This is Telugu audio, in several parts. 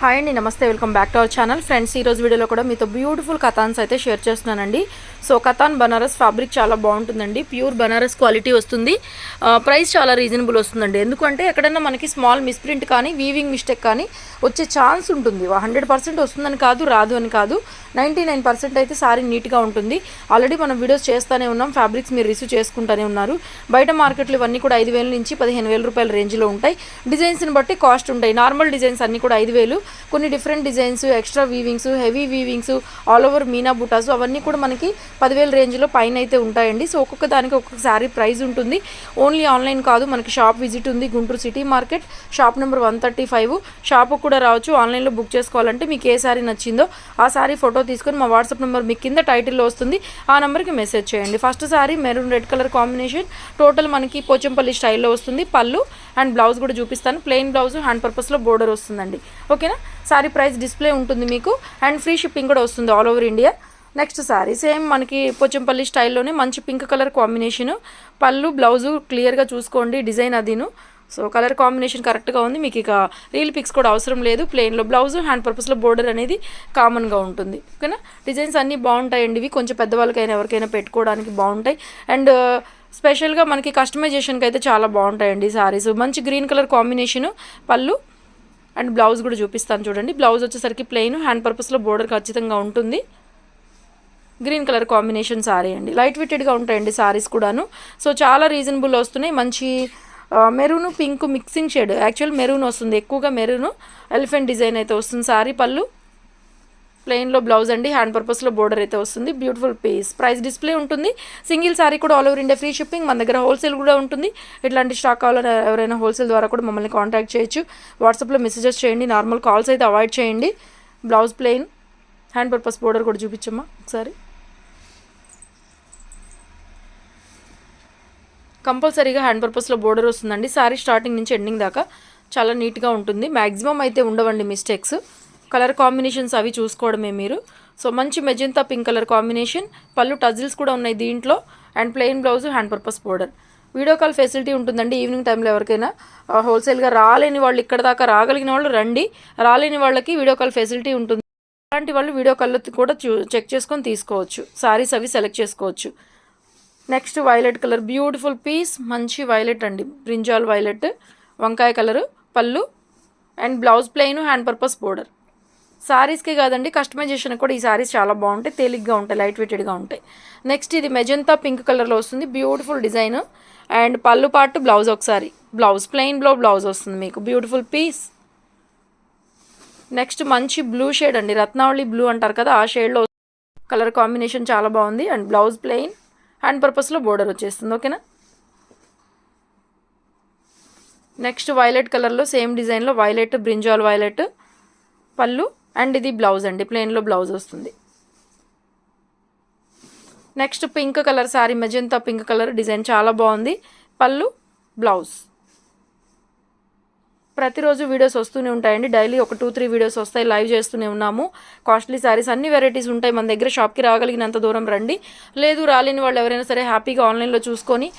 హాయ్ అండి నమస్తే welcome back to our channel friends ఈ వీడియోలో కూడా మీతో బ్యూటిఫుల్ కథాన్స్ అయితే షేర్ చేస్తున్నానండి. సో కథాన్ బనారస్ ఫ్యాబ్రిక్ చాలా బాగుంటుందండి. ప్యూర్ బనారస్ క్వాలిటీ వస్తుంది. Uh, ప్రైస్ చాలా రీజనబుల్ వస్తుందండి. ఎందుకంటే ఎక్కడైనా మనకి స్మాల్ మిస్ప్రింట్ కానీ వీవింగ్ మిస్టేక్ కానీ వచ్చే ఛాన్స్ ఉంటుంది. హండ్రెడ్ పర్సెంట్ వస్తుందని కాదు రాదు అని కాదు. నైంటీ నైన్ పర్సెంట్ అయితే సారీ నీట్గా ఉంటుంది. ఆల్రెడీ మనం వీడియోస్ చేస్తూనే ఉన్నాం. ఫ్యాబ్రిక్స్ మీరు రిసీవ్ చేసుకుంటూనే ఉన్నారు. బయట మార్కెట్లు ఇవన్నీ కూడా ఐదు వేల నుంచి పదిహేను వేల రూపాయల రేంజ్లో ఉంటాయి. డిజైన్స్ని బట్టి కాస్ట్ ఉంటాయి. నార్మల్ డిజైన్స్ అన్నీ కూడా ఐదు వేలు. కొన్ని different designs extra weavings heavy weavings all over Meena బుటాస్ అవన్నీ కూడా మనకి పదివేల రేంజ్లో పైన అయితే ఉంటాయండి. సో ఒక్కొక్క దానికి ఒక్కొక్క శారీ ప్రైస్ ఉంటుంది. ఓన్లీ ఆన్లైన్ కాదు మనకి షాప్ విజిట్ ఉంది Guntur city market shop number one thirty five shop కూడా రావచ్చు ఆన్లైన్లో బుక్ చేసుకోవాలంటే మీకు ఏ శారీ నచ్చిందో ఆ శారీ ఫోటో తీసుకొని మా వాట్సాప్ నెంబర్ మీ కింద టైటిల్లో వస్తుంది. ఆ నెంబర్కి మెసేజ్ చేయండి. First sari maroon red colour combination total మనకి పోచంపల్లి స్టైల్లో వస్తుంది. పళ్ళు అండ్ బ్లౌజ్ కూడా చూపిస్తాను. ప్లెయిన్ బ్లౌజ్ హ్యాండ్ పర్పస్లో బోర్డర్ వస్తుందండి. ఓకేనా? సారీ ప్రైస్ డిస్ప్లే ఉంటుంది మీకు. అండ్ ఫ్రీ షిప్పింగ్ కూడా వస్తుంది all over India. Next sari same మనకి పోచంపల్లి స్టైల్లోనే మంచి pink colour combination. Pallu blouse క్లియర్గా చూసుకోండి డిజైన్ అదిను. సో కలర్ కాంబినేషన్ కరెక్ట్గా ఉంది. మీకు ఇక రీల్ పిక్స్ కూడా అవసరం లేదు. ప్లెయిన్లో బ్లౌజ్ హ్యాండ్ పర్పస్లో బోర్డర్ అనేది కామన్గా ఉంటుంది. ఓకేనా? డిజైన్స్ అన్నీ బాగుంటాయండి. ఇవి కొంచెం పెద్దవాళ్ళకైనా ఎవరికైనా పెట్టుకోవడానికి బాగుంటాయి. అండ్ స్పెషల్గా మనకి కస్టమైజేషన్కి అయితే చాలా బాగుంటాయండి సారీస్. మంచి గ్రీన్ కలర్ కాంబినేషను పళ్ళు అండ్ బ్లౌజ్ కూడా చూపిస్తాను చూడండి. బ్లౌజ్ వచ్చేసరికి ప్లెయిన్ హ్యాండ్ పర్పస్లో బోర్డర్ ఖచ్చితంగా ఉంటుంది. గ్రీన్ కలర్ కాంబినేషన్ సారీ అండి. లైట్ వెయిటెడ్గా ఉంటాయండి సారీస్ కూడాను. సో చాలా రీజనబుల్ వస్తున్నాయి. మంచి maroon pink mixing shade. Actual maroon వస్తుంది. ఎక్కువగా మెరూన్ ఎలిఫెంట్ డిజైన్ అయితే వస్తుంది సారీ పళ్ళు. ప్లెయిన్లో బ్లౌజ్ అండి. హ్యాండ్ పర్పస్లో బోర్డర్ అయితే వస్తుంది. బ్యూటిఫుల్ పీస్ ప్రైస్ డిస్ప్లే ఉంటుంది. సింగిల్ సారీ కూడా all over India free shipping మన దగ్గర హోల్సేల్ కూడా ఉంటుంది. ఇట్లాంటి స్టాక్ కావాలని ఎవరైనా హోల్సేల్ ద్వారా కూడా మమ్మల్ని కాంటాక్ట్ చేయొచ్చు. వాట్సాప్లో మెసేజెస్ చేయండి. నార్మల్ కాల్స్ అయితే అవాయిడ్ చేయండి. Blouse plain hand purpose border కూడా చూపించమ్మా ఒకసారి. కంపల్సరీగా హ్యాండ్ పర్పస్లో బోర్డర్ వస్తుందండి. సారీ స్టార్టింగ్ నుంచి ఎండింగ్ దాకా చాలా నీట్గా ఉంటుంది. మ్యాక్సిమం అయితే ఉండవండి మిస్టేక్స్ కలర్ కాంబినేషన్స్ అవి చూసుకోవడమే మీరు. సో మంచి మెజంతా పింక్ కలర్ కాంబినేషన్. పళ్ళు టజిల్స్ కూడా ఉన్నాయి దీంట్లో. And plain blouse hand purpose border. Video call facility ఉంటుందండి ఈవినింగ్ టైంలో ఎవరికైనా. హోల్సేల్గా రాలేని వాళ్ళు ఇక్కడ దాకా రాగలిగిన వాళ్ళు రండి. రాలేని వాళ్ళకి వీడియో కాల్ ఫెసిలిటీ ఉంటుంది. అలాంటి వాళ్ళు వీడియో కాల్లో కూడా చూ చెక్ చేసుకొని తీసుకోవచ్చు. సారీస్ అవి సెలెక్ట్ చేసుకోవచ్చు. Next violet colour beautiful piece మంచి వైలెట్ అండి. బ్రింజాల్ వైలెట్ వంకాయ కలరు పళ్ళు and blouse plain hand purpose border. సారీస్కే కాదండి కస్టమైజేషన్ కూడా ఈ సారీస్ చాలా బాగుంటాయి తేలిగ్గా ఉంటాయి లైట్ వెయిటెడ్గా ఉంటాయి. నెక్స్ట్ ఇది మెజంతా పింక్ కలర్లో వస్తుంది బ్యూటిఫుల్ డిజైన్ అండ్ పళ్ళు పాటు బ్లౌజ్ ఒకసారి. బ్లౌజ్ ప్లెయిన్ బ్లో బ్లౌజ్ వస్తుంది మీకు. బ్యూటిఫుల్ పీస్ నెక్స్ట్ మంచి బ్లూ షేడ్ అండి రత్నావళి బ్లూ అంటారు కదా ఆ షేడ్లో కలర్ కాంబినేషన్ చాలా బాగుంది. అండ్ బ్లౌజ్ ప్లెయిన్ హ్యాండ్ పర్పస్లో బోర్డర్ వచ్చేస్తుంది ఓకేనా నెక్స్ట్ వైలెట్ కలర్లో సేమ్ డిజైన్లో వైలెట్ బ్రింజాల్ వైలెట్ పళ్ళు. అండ్ ఇది బ్లౌజ్ అండి ప్లెయిన్లో బ్లౌజ్ వస్తుంది. Next pink colour sari magenta pink colour design చాలా బాగుంది. పళ్ళు బ్లౌజ్. ప్రతిరోజు వీడియోస్ వస్తూనే ఉంటాయండి. డైలీ ఒక టూ త్రీ వీడియోస్ వస్తాయి. లైవ్ చేస్తూనే ఉన్నాము. కాస్ట్లీ శారీస్ అన్ని వెరైటీస్ ఉంటాయి. మన దగ్గర షాప్కి రాగలిగినంత దూరం రండి. లేదు రాలేని వాళ్ళు ఎవరైనా సరే హ్యాపీగా ఆన్లైన్లో చూసుకొని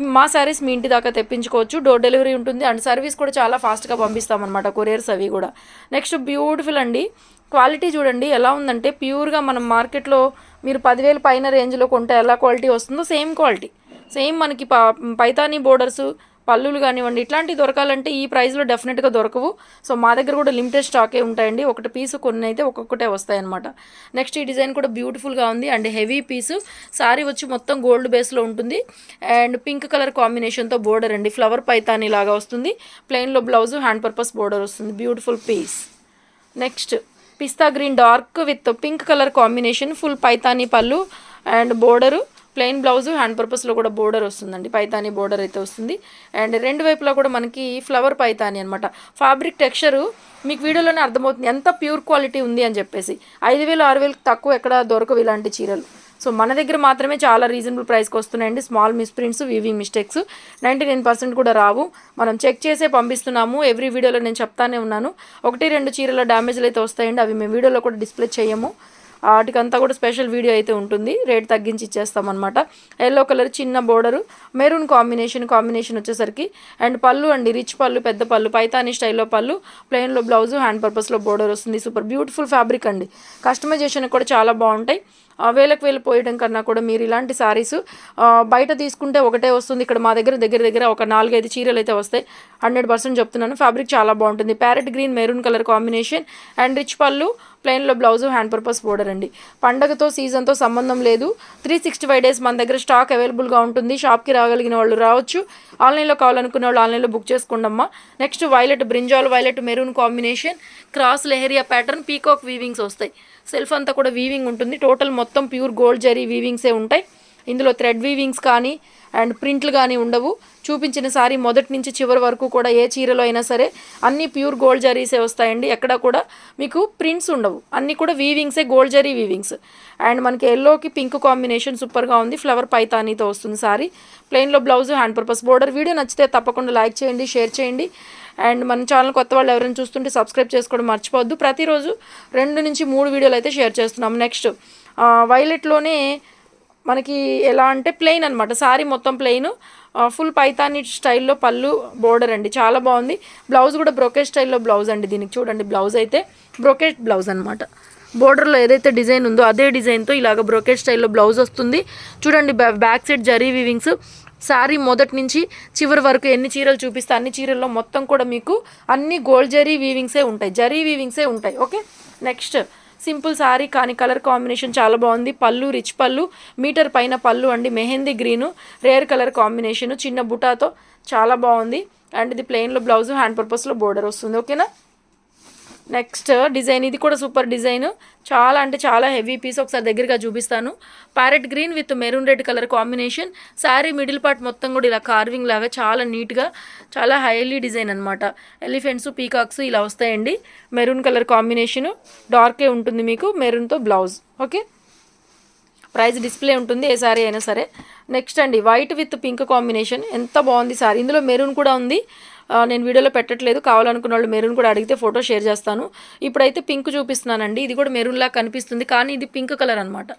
మా శారీస్ మీ ఇంటి దాకా తెప్పించుకోవచ్చు. డోర్ డెలివరీ ఉంటుంది. అండ్ సర్వీస్ కూడా చాలా ఫాస్ట్గా పంపిస్తామన్నమాట కొరియర్స్ అవి కూడా. నెక్స్ట్ బ్యూటిఫుల్ అండి. క్వాలిటీ చూడండి. ఎలా ఉందంటే ప్యూర్గా మనం మార్కెట్లో మీరు పదివేల పైన రేంజ్లో కొంటే ఎలా క్వాలిటీ వస్తుందో సేమ్ క్వాలిటీ సేమ్ మనకి ప పైతానీ బోర్డర్స్ పళ్ళులు కానివ్వండి ఇట్లాంటివి దొరకాలంటే ఈ ప్రైస్లో డెఫినెట్గా దొరకవు. సో మా దగ్గర కూడా లిమిటెడ్ స్టాకే ఉంటాయండి. ఒకటి పీసు కొన్ని అయితే ఒక్కొక్కటే వస్తాయన్నమాట. నెక్స్ట్ ఈ డిజైన్ కూడా బ్యూటిఫుల్గా ఉంది అండ్ హెవీ పీసు సారీ వచ్చి మొత్తం గోల్డ్ బేస్లో ఉంటుంది. అండ్ పింక్ కలర్ కాంబినేషన్తో బోర్డర్ అండి. ఫ్లవర్ పైతాని లాగా వస్తుంది. ప్లెయిన్లో బ్లౌజ్ హ్యాండ్ పర్పస్ బోర్డర్ వస్తుంది. Beautiful piece next pista green dark with pink colour combination full Paithani పళ్ళు and border plain blouse hand పర్పస్లో కూడా బోర్డర్ వస్తుందండి. పైతానీ బోర్డర్ అయితే వస్తుంది. అండ్ రెండు వైపులా కూడా మనకి ఫ్లవర్ పైతానీ అనమాట ఫ్యాబ్రిక్ టెక్స్చరు మీకు వీడియోలోనే అర్థమవుతుంది. ఎంత ప్యూర్ క్వాలిటీ ఉంది అని చెప్పేసి. ఐదు వేలు ఆరు వేలకు తక్కువ ఎక్కడ దొరకవు ఇలాంటి చీరలు. సో మన దగ్గర మాత్రమే చాలా రీజనబుల్ ప్రైస్కి వస్తున్నాయండి. Small misprints weaving mistakes ninety nine percent కూడా రావు. మనం చెక్ చేసే పంపిస్తున్నాము. ఎవ్రీ వీడియోలో నేను చెప్తానే ఉన్నాను. ఒకటి రెండు చీరల డ్యామేజ్లు అయితే వస్తాయండి. అవి మేము వీడియోలో కూడా డిస్ప్లే చేయము. వాటికంతా కూడా స్పెషల్ వీడియో అయితే ఉంటుంది. రేట్ తగ్గించి ఇచ్చేస్తాం అనమాట ఎల్లో కలర్ చిన్న బోర్డరు మెరూన్ కాంబినేషన్ కాంబినేషన్ వచ్చేసరికి అండ్ పళ్ళు అండి రిచ్ పళ్ళు పెద్ద పళ్ళు పైతానీ స్టైల్లో పళ్ళు ప్లెయిన్లో బ్లౌజ్ హ్యాండ్ పర్పస్లో బోర్డర్ వస్తుంది. సూపర్ బ్యూటిఫుల్ ఫ్యాబ్రిక్ అండి. కస్టమైజేషన్ కూడా చాలా బాగుంటాయి. వేలకు వేలు పోయడం కన్నా కూడా మీరు ఇలాంటి శారీస్ బయట తీసుకుంటే ఒకటే వస్తుంది. ఇక్కడ మా దగ్గర దగ్గర దగ్గర ఒక నాలుగైదు చీరలు అయితే వస్తాయి. హండ్రెడ్ పర్సెంట్ చెప్తున్నాను. ఫ్యాబ్రిక్ చాలా బాగుంటుంది. Parrot green maroon colour combination and rich pallu ప్లెయిన్లో blouse hand purpose border అండి. పండగతో సీజన్తో సంబంధం లేదు. త్రీ సిక్స్టీ ఫైవ్ డేస్ మన దగ్గర స్టాక్ అవైలబుల్గా ఉంటుంది. షాప్కి రాగలిగిన వాళ్ళు రావచ్చు. ఆన్లైన్లో కావాలనుకున్న వాళ్ళు ఆన్లైన్లో book చేసుకోండమ్మా. Next violet brinjal violet maroon combination cross leheriya pattern peacock weavings వస్తాయి. సెల్ఫ్ అంతా కూడా వీవింగ్ ఉంటుంది. టోటల్ మొత్తం ప్యూర్ గోల్డ్ జరీ వీవింగ్సే ఉంటాయి. ఇందులో థ్రెడ్ వీవింగ్స్ కానీ అండ్ ప్రింట్లు కానీ ఉండవు. చూపించిన సారీ మొదటి నుంచి చివరి వరకు కూడా ఏ చీరలో అయినా సరే అన్నీ ప్యూర్ గోల్డ్ జరీసే వస్తాయండి. ఎక్కడ కూడా మీకు ప్రింట్స్ ఉండవు. అన్నీ కూడా వీవింగ్సే గోల్డ్ జరీ వీవింగ్స్ అండ్ మనకి ఎల్లోకి పింక్ కాంబినేషన్ సూపర్గా ఉంది. ఫ్లవర్ పైతానీతో వస్తుంది sari. ప్లెయిన్లో blouse hand purpose border video నచ్చితే తప్పకుండా లైక్ చేయండి షేర్ చేయండి. అండ్ మన ఛానల్ కొత్త వాళ్ళు ఎవరైనా చూస్తుంటే సబ్స్క్రైబ్ చేసుకోవడం మర్చిపోవద్దు. ప్రతిరోజు రెండు నుంచి మూడు వీడియోలు అయితే షేర్ చేస్తున్నాం. నెక్స్ట్ వైలెట్లోనే మనకి ఎలా అంటే ప్లెయిన్ అనమాట శారీ మొత్తం ప్లెయిన్ ఫుల్ పైతాని స్టైల్లో పళ్ళు బోర్డర్ అండి. చాలా బాగుంది. బ్లౌజ్ కూడా బ్రొకెట్ స్టైల్లో బ్లౌజ్ అండి దీనికి. చూడండి బ్లౌజ్ అయితే బ్రొకెట్ బ్లౌజ్ అనమాట బోర్డర్లో ఏదైతే డిజైన్ ఉందో అదే డిజైన్తో ఇలాగ బ్రొకెట్ స్టైల్లో బ్లౌజ్ వస్తుంది. చూడండి బ్యా- back side zari weavings sari మొదటి నుంచి చివరి వరకు ఎన్ని చీరలు చూపిస్తే అన్ని చీరల్లో మొత్తం కూడా మీకు అన్ని గోల్డ్ జరీ వీవింగ్సే ఉంటాయి. జరీ వీవింగ్సే ఉంటాయి. ఓకే? నెక్స్ట్ సింపుల్ శారీ కానీ కలర్ కాంబినేషన్ చాలా బాగుంది. పళ్ళు రిచ్ పళ్ళు మీటర్ పైన పళ్ళు అండి. Mehndi green rare colour combination చిన్న బుటాతో చాలా బాగుంది. అండ్ ఇది ప్లెయిన్లో బ్లౌజ్ హ్యాండ్ పర్పస్లో బోర్డర్ వస్తుంది. ఓకేనా? నెక్స్ట్ డిజైన్ ఇది కూడా సూపర్ డిజైన్ చాలా అంటే చాలా హెవీ పీస్ ఒకసారి దగ్గరగా చూపిస్తాను. Parrot green with maroon red colour combination sari middle part మొత్తం కూడా ఇలా కార్వింగ్ లాగా చాలా నీట్గా చాలా హైలీ డిజైన్ అనమాట ఎలిఫెంట్స్ పీకాక్స్ ఇలా వస్తాయండి. మెరూన్ కలర్ కాంబినేషను డార్కే ఉంటుంది మీకు. మెరూన్తో బ్లౌజ్ ఓకే ప్రైస్ డిస్ప్లే ఉంటుంది ఏ సారీ అయినా సరే. నెక్స్ట్ అండి వైట్ విత్ పింక్ కాంబినేషన్ ఎంత బాగుంది సారీ ఇందులో మెరూన్ కూడా ఉంది. నేను వీడియోలో పెట్టట్లేదు. కావాలనుకున్న వాళ్ళు మెరూన్ కూడా అడిగితే ఫోటో షేర్ చేస్తాను. ఇప్పుడైతే పింక్ చూపిస్తున్నానండి. ఇది కూడా మెరూన్లా కనిపిస్తుంది. కానీ ఇది పింక్ కలర్ అనమాట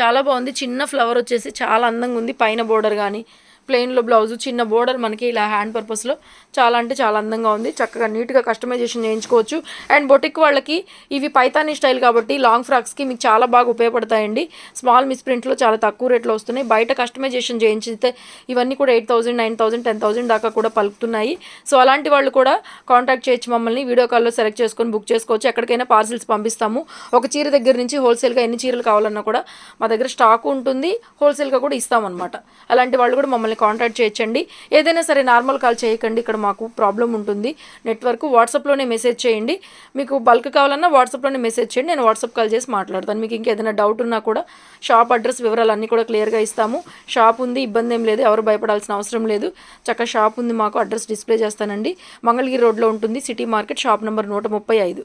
చాలా బాగుంది. చిన్న ఫ్లవర్ వచ్చేసి చాలా అందంగా ఉంది. పైన బోర్డర్ కానీ ప్లెయిన్లో బ్లౌజ్ చిన్న బోర్డర్ మనకి ఇలా హ్యాండ్ పర్పస్లో చాలా అంటే చాలా అందంగా ఉంది. చక్కగా నీట్గా కస్టమైజేషన్ చేయించుకోవచ్చు. అండ్ బొటిక్ వాళ్ళకి ఇవి పైతానీ స్టైల్ కాబట్టి లాంగ్ ఫ్రాక్స్కి మీకు చాలా బాగా ఉపయోగపడతాయండి. స్మాల్ మిస్ ప్రింట్లో చాలా తక్కువ రేట్లో వస్తున్నాయి. బయట కస్టమైజేషన్ చేయించితే ఇవన్నీ కూడా eight thousand nine thousand ten thousand దాకా కూడా పలుకుతున్నాయి. సో అలాంటి వాళ్ళు కూడా కాంటాక్ట్ చేయొచ్చు మమ్మల్ని. వీడియో కాల్లో సెలెక్ట్ చేసుకొని బుక్ చేసుకోవచ్చు. ఎక్కడికైనా పార్సిల్స్ పంపిస్తాము. ఒక చీర దగ్గర నుంచి హోల్సేల్గా ఎన్ని చీరలు కావాలన్నా కూడా మా దగ్గర స్టాక్ ఉంటుంది. హోల్సేల్గా కూడా ఇస్తామన్నమాట. అలాంటి వాళ్ళు కూడా మమ్మల్ని కాంటాక్ట్ చేయొచ్చండి. ఏదైనా సరే నార్మల్ కాల్ చేయకండి. ఇక్కడ మాకు ప్రాబ్లం ఉంటుంది. నెట్వర్క్ వాట్సాప్లోనే మెసేజ్ చేయండి. మీకు బల్క్ కావాలన్నా వాట్సాప్లోనే మెసేజ్ చేయండి. నేను వాట్సాప్ కాల్ చేసి మాట్లాడతాను. మీకు ఇంకేదైనా డౌట్ ఉన్నా కూడా షాప్ అడ్రస్ వివరాలు అన్నీ కూడా క్లియర్గా ఇస్తాము. షాప్ ఉంది ఇబ్బంది ఏం లేదు. ఎవరు భయపడాల్సిన అవసరం లేదు. చక్కగా షాప్ ఉంది మాకు. అడ్రస్ డిస్ప్లే చేస్తానండి. మంగళగిరి రోడ్లో ఉంటుంది. సిటీ మార్కెట్ షాప్ నెంబర్ నూట ముప్పై ఐదు.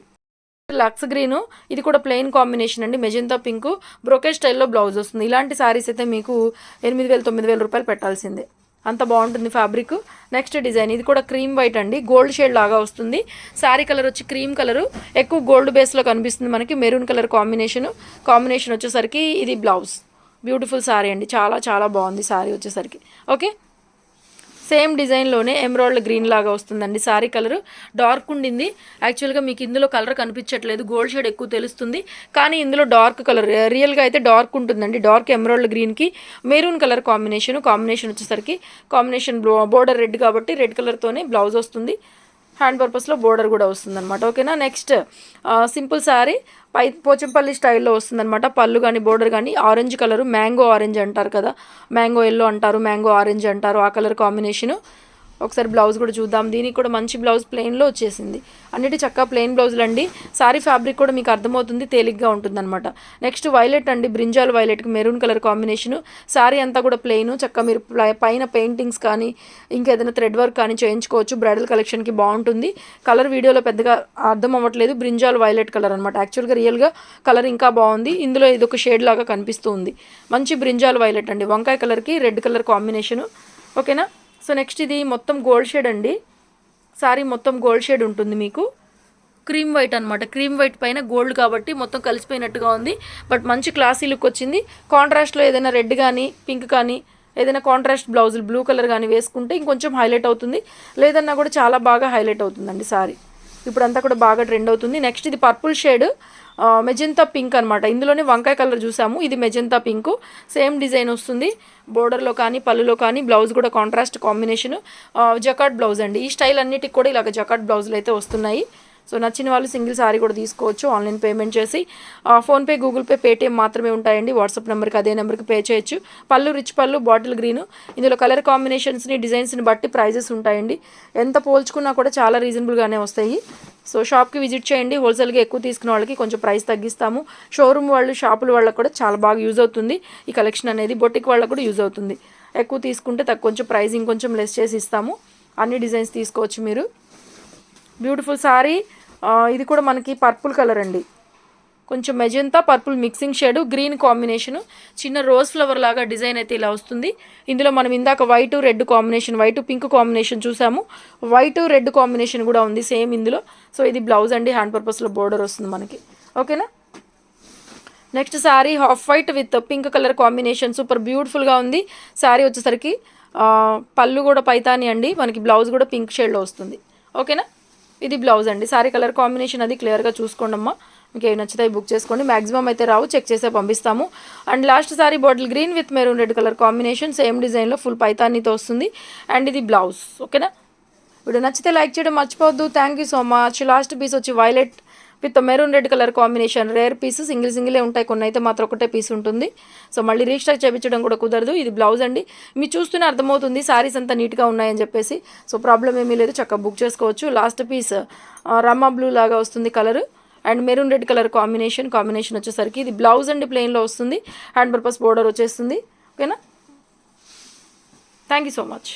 Lux green. ఇది కూడా ప్లెయిన్ కాంబినేషన్ అండి. Magenta pink. బ్రోకేజ్ స్టైల్లో బ్లౌజ్ వస్తుంది. ఇలాంటి శారీస్ అయితే మీకు ఎనిమిది వేలు తొమ్మిది వేల రూపాయలు పెట్టాల్సిందే. అంత బాగుంటుంది ఫ్యాబ్రిక్. Next design. ఇది కూడా క్రీమ్ వైట్ అండి. గోల్డ్ షేడ్ లాగా వస్తుంది. శారీ కలర్ వచ్చి క్రీమ్ కలరు. ఎక్కువ గోల్డ్ బేస్లో కనిపిస్తుంది మనకి. Maroon colour combination. కాంబినేషన్ వచ్చేసరికి ఇది బ్లౌజ్. బ్యూటిఫుల్ శారీ అండి. చాలా చాలా బాగుంది శారీ వచ్చేసరికి. ఓకే? సేమ్ డిజైన్లోనే ఎమరాల్డ్ గ్రీన్ లాగా వస్తుందండి. సారీ కలర్ డార్క్ ఉండింది. యాక్చువల్గా మీకు ఇందులో కలర్ కనిపించట్లేదు. గోల్డ్ షేడ్ ఎక్కువ తెలుస్తుంది. కానీ ఇందులో డార్క్ కలర్ రియల్గా అయితే డార్క్ ఉంటుందండి. డార్క్ ఎమరాల్డ్ గ్రీన్కి మెరూన్ కలర్ కాంబినేషన్ కాంబినేషన్ వచ్చేసరికి కాంబినేషన్ బోర్డర్ రెడ్ కాబట్టి రెడ్ కలర్తోనే బ్లౌజ్ వస్తుంది. హ్యాండ్ పర్పస్లో బోర్డర్ కూడా వస్తుందన్నమాట. ఓకేనా నెక్స్ట్ సింపుల్ శారీ పై పోచంపల్లి స్టైల్లో వస్తుందన్నమాట. పళ్ళు కానీ బోర్డర్ కానీ ఆరెంజ్ కలర్ మ్యాంగో ఆరెంజ్ అంటారు కదా. మ్యాంగో ఎల్లో అంటారు మ్యాంగో ఆరెంజ్ అంటారు. ఆ కలర్ కాంబినేషను ఒకసారి బ్లౌజ్ కూడా చూద్దాం. దీనికి కూడా మంచి బ్లౌజ్ ప్లెయిన్లో వచ్చేసింది. అన్నిటి చక్కగా ప్లెయిన్ బ్లౌజులు అండి సారీ ఫ్యాబ్రిక్ కూడా మీకు అర్థమవుతుంది తేలిగ్గా ఉంటుందన్నమాట. నెక్స్ట్ వైలెట్ అండి బ్రింజాల్ వైలెట్కి మెరూన్ కలర్ కాంబినేషను సారీ అంతా కూడా ప్లెయిన్ చక్కగా మీరు పైన పెయింటింగ్స్ కానీ ఇంకేదైనా థ్రెడ్ వర్క్ కానీ చేయించుకోవచ్చు. బ్రైడల్ కలెక్షన్కి బాగుంటుంది. కలర్ వీడియోలో పెద్దగా అర్థం అవ్వట్లేదు. బ్రింజాల్ వైలెట్ కలర్ అనమాట యాక్చువల్గా రియల్గా కలర్ ఇంకా బాగుంది. ఇందులో ఇది ఒక షేడ్ లాగా కనిపిస్తూ ఉంది మంచి బ్రింజాల్ వైలెట్ అండి. వంకాయ కలర్కి రెడ్ కలర్ కాంబినేషను ఓకేనా సో నెక్స్ట్ ఇది మొత్తం గోల్డ్ షేడ్ అండి. సారీ మొత్తం గోల్డ్ షేడ్ ఉంటుంది మీకు. క్రీమ్ వైట్ అనమాట క్రీమ్ వైట్ పైన గోల్డ్ కాబట్టి మొత్తం కలిసిపోయినట్టుగా ఉంది. బట్ మంచి క్లాసీ లుక్ వచ్చింది. కాంట్రాస్ట్లో ఏదైనా రెడ్ కానీ పింక్ కానీ ఏదైనా కాంట్రాస్ట్ బ్లౌజులు బ్లూ కలర్ కానీ వేసుకుంటే ఇంకొంచెం హైలైట్ అవుతుంది. లేదన్నా కూడా చాలా బాగా హైలైట్ అవుతుందండి సారీ. ఇప్పుడంతా కూడా బాగా ట్రెండ్ అవుతుంది. నెక్స్ట్ ఇది పర్పుల్ షేడ్. మెజెంతా పింక్ అనమాట ఇందులోనే వంకాయ కలర్ చూసాము. ఇది మెజెంతా పింక్. సేమ్ డిజైన్ వస్తుంది. బోర్డర్లో కానీ పళ్ళులో కానీ బ్లౌజ్ కూడా కాంట్రాస్ట్ కాంబినేషన్. జకాట్ బ్లౌజ్ అండి. ఈ స్టైల్ అన్నిటికి కూడా ఇలాగ జకాట్ బ్లౌజులు అయితే వస్తున్నాయి. సో నచ్చిన వాళ్ళు సింగిల్ సారీ కూడా తీసుకోవచ్చు. ఆన్లైన్ పేమెంట్ చేసి. ఫోన్పే గూగుల్ పే పేటిఎం మాత్రమే ఉంటాయండి. వాట్సాప్ నెంబర్కి అదే నెంబర్కి పే చేయొచ్చు. పళ్ళు రిచ్ పళ్ళు బాటిల్ గ్రీన్. ఇందులో కలర్ కాంబినేషన్స్ని డిజైన్స్ని బట్టి ప్రైజెస్ ఉంటాయండి. ఎంత పోల్చుకున్నా కూడా చాలా రీజనబుల్గానే వస్తాయి. సో షాప్కి విజిట్ చేయండి. హోల్సేల్గా ఎక్కువ తీసుకున్న వాళ్ళకి కొంచెం ప్రైస్ తగ్గిస్తాము. షోరూమ్ వాళ్ళు షాపుల వాళ్ళకి కూడా చాలా బాగా యూజ్ అవుతుంది. ఈ కలెక్షన్ అనేది బొటిక్ వాళ్ళకి కూడా యూజ్ అవుతుంది. ఎక్కువ తీసుకుంటే తక్కువ కొంచెం ప్రైస్ ఇంకొంచెం లెస్ చేసి ఇస్తాము. అన్ని డిజైన్స్ తీసుకోవచ్చు మీరు. బ్యూటిఫుల్ సారీ ఇది కూడా మనకి పర్పుల్ కలర్ అండి. కొంచెం magenta purple mixing shade green combination. చిన్న రోజ్ ఫ్లవర్ లాగా డిజైన్ అయితే ఇలా వస్తుంది. ఇందులో మనం ఇందాక white red combination white pink combination చూసాము. వైట్ రెడ్ కాంబినేషన్ కూడా ఉంది సేమ్ ఇందులో. సో ఇది బ్లౌజ్ అండి హ్యాండ్ పర్పస్లో బోర్డర్ వస్తుంది మనకి. ఓకేనా? Next sari half white with pink colour combination super బ్యూటిఫుల్గా ఉంది. శారీ వచ్చేసరికి పళ్ళు కూడా పైతాని అండి. మనకి బ్లౌజ్ కూడా పింక్ షేడ్లో వస్తుంది. ఓకేనా? ఇది బ్లౌజ్ అండి. శారీ కలర్ కాంబినేషన్ అది క్లియర్గా చూసుకోండి అమ్మా మీకు ఏవి నచ్చితే బుక్ చేసుకోండి. మ్యాక్సిమం అయితే రావు చెక్ చేసే పంపిస్తాము. And last sari bottle green with maroon red colour combination same డిజైన్లో ఫుల్ పైతానీతో వస్తుంది. అండ్ ఇది బ్లౌజ్ ఓకేనా వీడియో నచ్చితే లైక్ చేయడం మర్చిపోవద్దు. Thank you so much last piece వచ్చి violet with maroon red colour combination rare piece single సింగిలే ఉంటాయి. కొన్ని అయితే మాత్రం ఒకటే పీస్ ఉంటుంది. సో మళ్ళీ రీస్టాక్ చేయించడం కూడా కుదరదు. ఇది బ్లౌజ్ అండి. మీరు చూస్తూనే అర్థమవుతుంది సారీస్ అంతా నీట్గా ఉన్నాయని చెప్పేసి. సో ప్రాబ్లం ఏమీ లేదు. చక్కగా బుక్ చేసుకోవచ్చు. లాస్ట్ పీస్ రమ్మా బ్లూ లాగా వస్తుంది colour and maroon red colour combination combination వచ్చేసరికి ఇది బ్లౌజ్ అండ్ ప్లెయిన్లో వస్తుంది. హ్యాండ్ పర్పస్ బోర్డర్ వచ్చేస్తుంది. ఓకేనా? Thank you so much